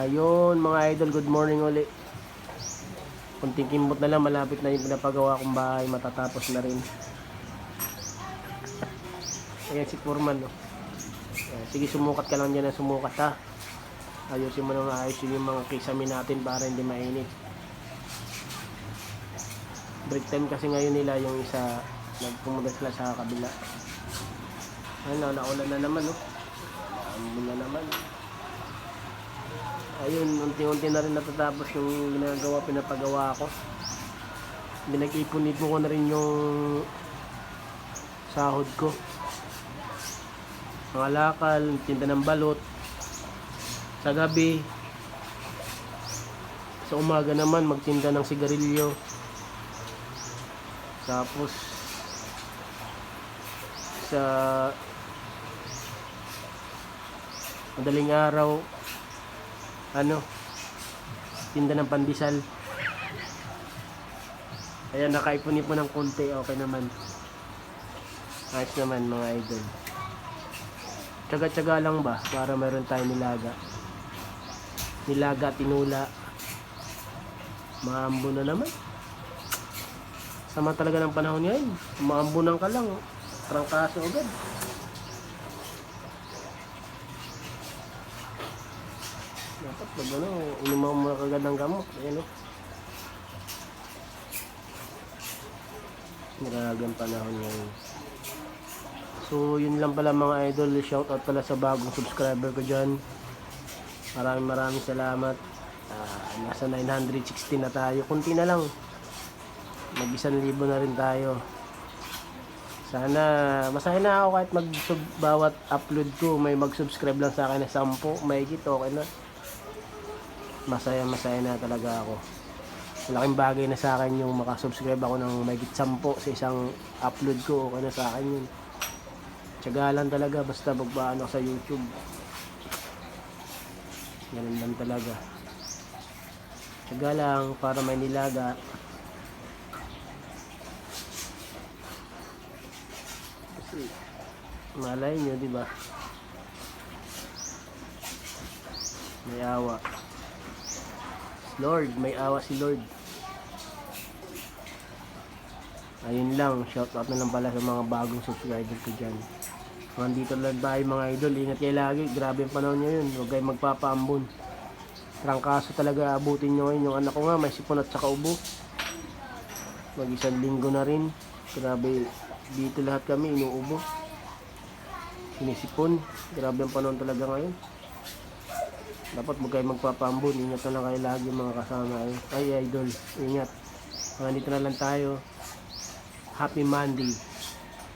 Ayun mga idol, good morning uli. Kunting kimbot na lang, malapit na yung pinapagawa kong bahay, matatapos na rin. Ayan si Foreman, no. Sige, sumukat ka lang dyan na sumukat ha. Ayusin mo nang ayusin yung mga kisame natin para hindi mainit. Break time kasi ngayon nila yung isa, nagpumunta sila sa kabila. Ayun, naulan na naman, no. Ambon na naman. Ayun, unti-unti na rin natatapos yung ginagawa, pinapagawa ko. Binag-ipon-ipon ko na rin yung sahod ko. Mga lakal, tinda ng balot. Sa gabi, sa umaga naman, magtinda ng sigarilyo. Tapos, sa madaling araw, ano, tinda ng pandesal. Ayan, nakaipon-ipon ng konti, okay naman. Ayos naman mga idol. Tsaga-tsaga lang ba para meron tayo nilaga. Nilaga, tinula. Maambo na naman. Sama talaga ng panahon ngayon. Maambunan ka lang. oh. Trangkaso agad. Dapat pag ano, inumaw mo kagad ng gamot. Ayan o. Niragang panahon ngayon. So, yun lang pala mga idol. Shoutout pala sa bagong subscriber ko dyan. Maraming maraming salamat. Ah, nasa 960 na tayo. Kunti na lang. Mag isang libo na rin tayo. Sana, masaya na ako kahit mag bawat upload ko, may mag-subscribe lang sa akin na 10, may okay na masaya masaya na talaga ako. Malaking bagay na sa akin yung makasubscribe ako ng mahigit 10 sa isang upload ko okay na sa akin yun. Lang talaga basta magbaano sa youtube. Ganun lang talaga. Tiyaga lang para may nilaga. Malay nyo di ba? May awa Lord, may awa si Lord. Ayun lang, shout out na lang pala sa mga bagong subscriber ko dyan. Mga dito lang tayo mga idol, ingat kayo lagi, grabe yung panahon nyo yun, huwag kayo magpapaambon. Trangkaso talaga abutin nyo ngayon, yung anak ko nga may sipon at saka ubo. Mag isang linggo na rin, grabe, dito lahat kami inuubo. Sinisipon, grabe ang panahon talaga ngayon dapat huwag kayo magpapambon ingat na lang kayo lagi mga kasama. Ay idol ingat. Mga dito na lang tayo. Happy monday